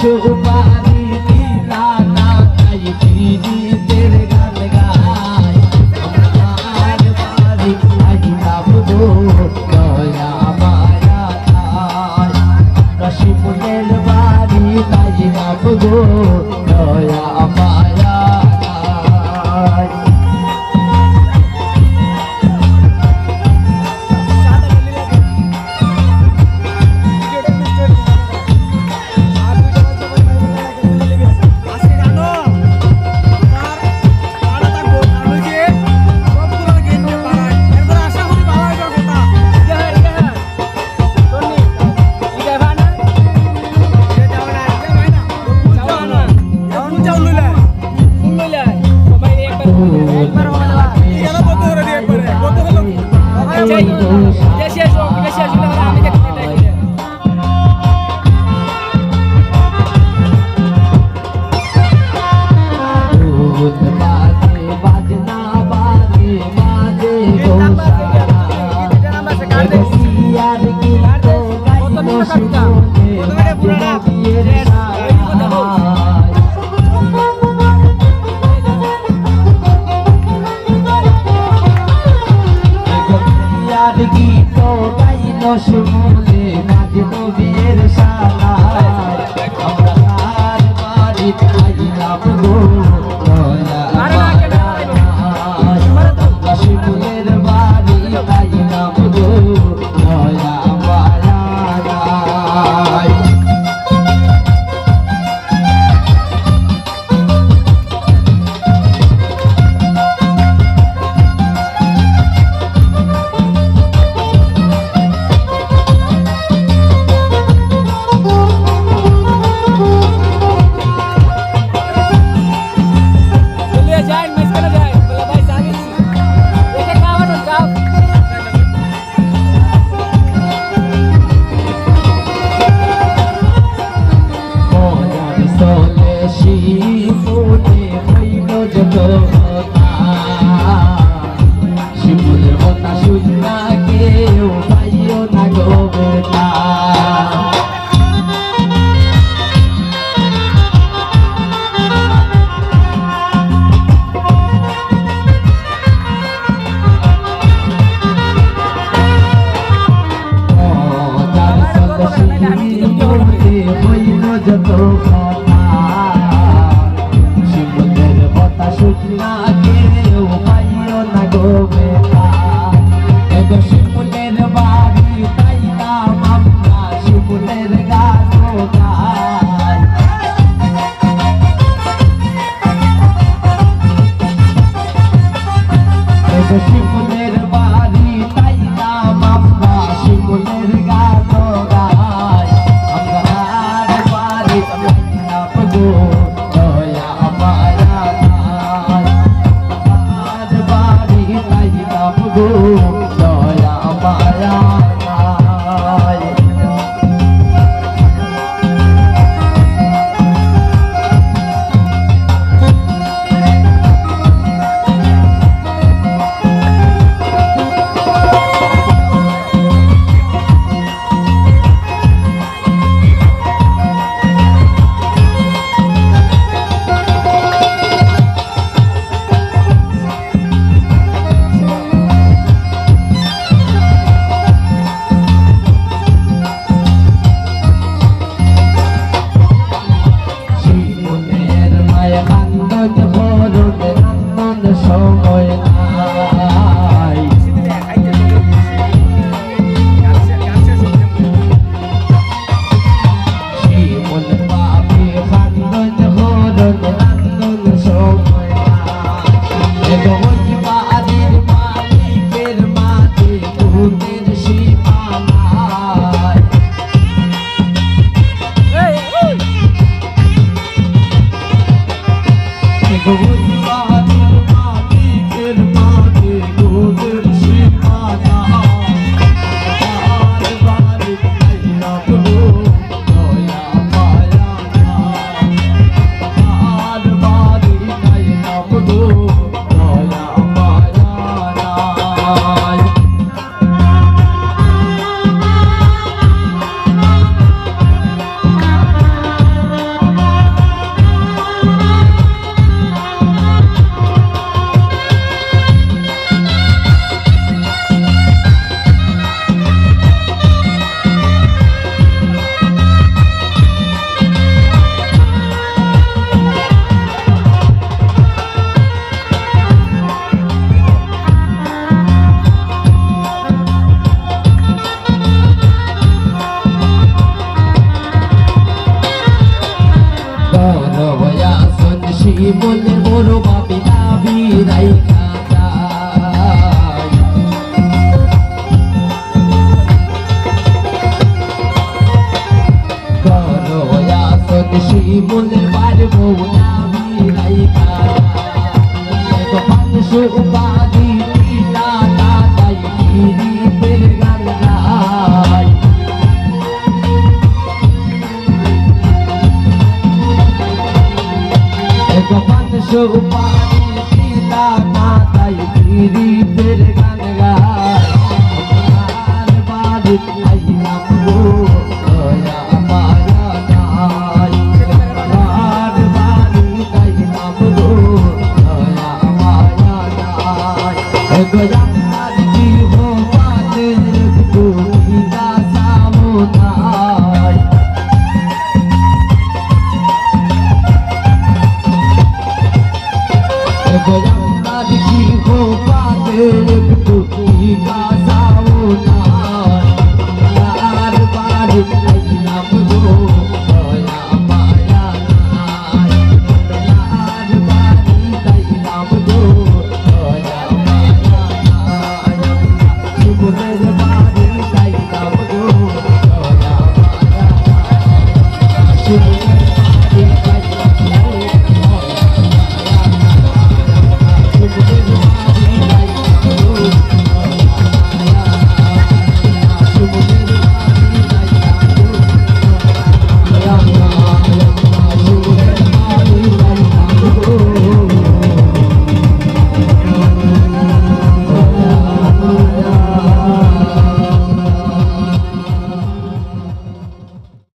সুপারি দেশে আসো দেশে আসলে এগো শিবুলের বাড়ি Oh, বলে ওর বাপি দাবি রাইখা শিবুলের পারব না আমি রাইখা মানুষ উপায় মানুষ